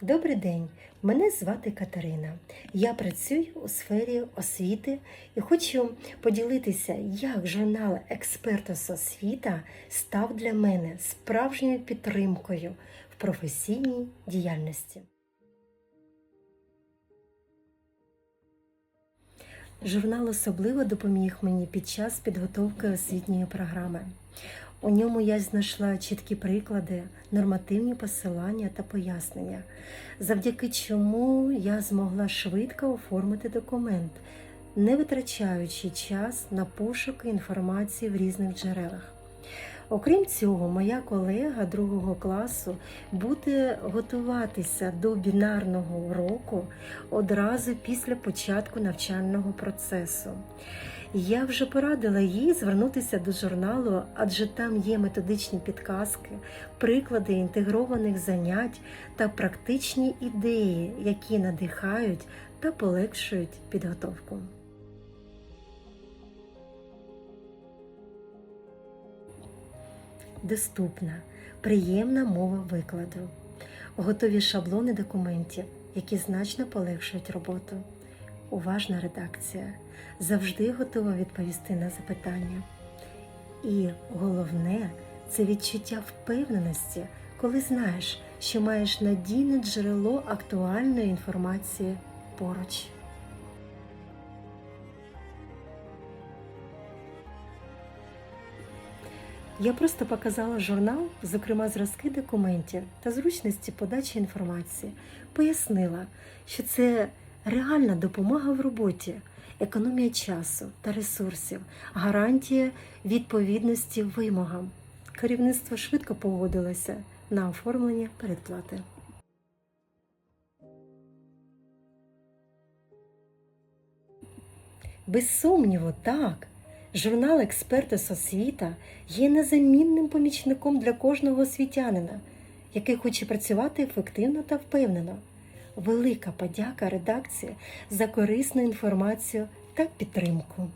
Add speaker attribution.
Speaker 1: Добрий день, мене звати Катерина. Я працюю у сфері освіти і хочу поділитися, як журнал Експертос освіта став для мене справжньою підтримкою в професійній діяльності. Журнал особливо допоміг мені під час підготовки освітньої програми. У ньому я знайшла чіткі приклади, нормативні посилання та пояснення, завдяки чому я змогла швидко оформити документ, не витрачаючи час на пошуки інформації в різних джерелах. Окрім цього, моя колега другого класу буде готуватися до бінарного уроку одразу після початку навчального процесу. Я вже порадила їй звернутися до журналу, адже там є методичні підказки, приклади інтегрованих занять та практичні ідеї, які надихають та полегшують підготовку. Доступна, приємна мова викладу, готові шаблони документів, які значно полегшують роботу, уважна редакція, завжди готова відповісти на запитання. І головне це відчуття впевненості, коли знаєш, що маєш надійне джерело актуальної інформації поруч. Я просто показала журнал, зокрема зразки документів та зручності подачі інформації. Пояснила, що це реальна допомога в роботі, економія часу та ресурсів, гарантія відповідності вимогам. Керівництво швидко погодилося на оформлення передплати. Без сумніву, так. Журнал Експертес освіта є незамінним помічником для кожного освітянина, який хоче працювати ефективно та впевнено. Велика подяка редакції за корисну інформацію та підтримку.